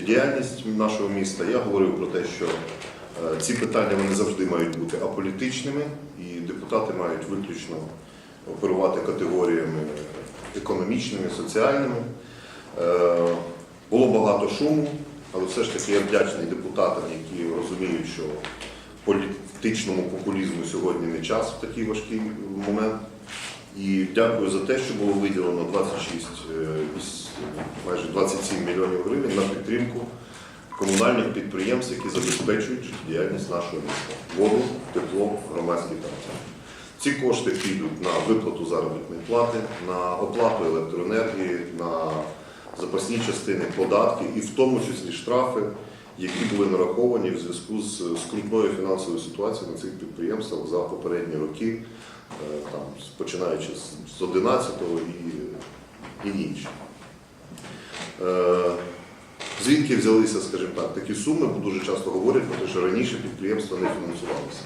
життєдіяльність нашого міста. Я говорив про те, що е, ці питання вони завжди мають бути аполітичними, і депутати мають виключно оперувати категоріями економічними, соціальними. Е, Було багато шуму, але все ж таки я вдячний депутатам, які розуміють, що політичному популізму сьогодні не час в такий важкий момент. І дякую за те, що було виділено 26, е, майже 27 мільйонів гривень на підтримку комунальних підприємств, які забезпечують життєдіяльність нашого міста. Воду, тепло, громадський транспорт. Ці кошти підуть на виплату заробітної плати, на оплату електроенергії, на запасні частини, податки і в тому числі штрафи, які були нараховані в зв'язку з скрутною фінансовою ситуацією на цих підприємствах за попередні роки, там, починаючи з- з 11-го і, і інші. Е, Звідки взялися, скажімо так, такі суми, бо дуже часто говорять про те, що раніше підприємства не фінансувалися.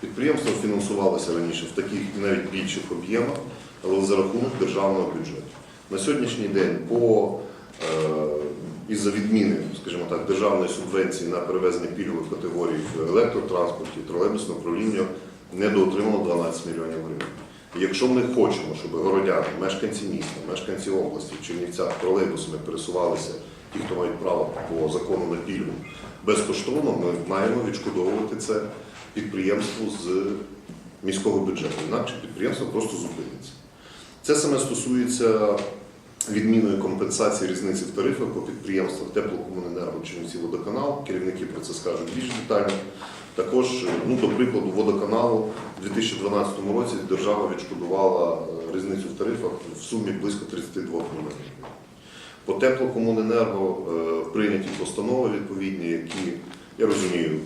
Підприємства фінансувалися раніше в таких і навіть більших об'ємах, але за рахунок державного бюджету. На сьогоднішній день по е, із-за відміни, скажімо так, державної субвенції на перевезення пільгових категорій в електротранспорті, тролейбусному управлінню недоотримало 12 мільйонів гривень. Якщо ми хочемо, щоб городяни, мешканці міста, мешканці області, Чернівцях тролейбусами пересувалися, ті, хто мають право по закону на пільгу, безкоштовно, ми маємо відшкодовувати це підприємству з міського бюджету. Інакше підприємство просто зупиниться. Це саме стосується відміної компенсації різниці в тарифах по підприємствах теплокомуненерго Чернівці водоканал. Керівники про це скажуть більш детально. Також, ну, до прикладу, водоканалу у 2012 році держава відшкодувала е, різницю в тарифах в сумі близько 32 мільйонів. По теплокомуненерго е, прийняті постанови відповідні, які, я розумію,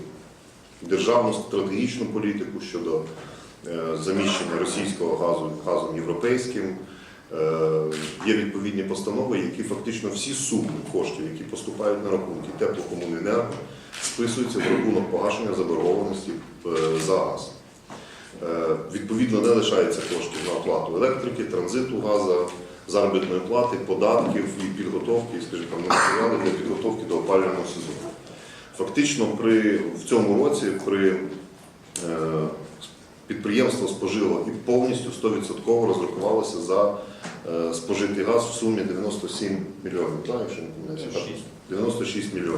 державну стратегічну політику щодо е, заміщення російського газу газом європейським. Е, Є відповідні постанови, які фактично всі суми коштів, які поступають на рахунки теплокомуненерго, списуються в рахунок погашення заборгованості е, за газ. Е, Відповідно, не лишається коштів на оплату електрики, транзиту газу, заробітної плати, податків і підготовки, скажімо, матеріали для підготовки до опалювального сезону. Фактично, при, в цьому році при підприємство спожило і повністю 100% розрахувалося за е, спожитий газ в сумі 97 мільйонів, так, якщо не помиляюся, 96 мільйонів.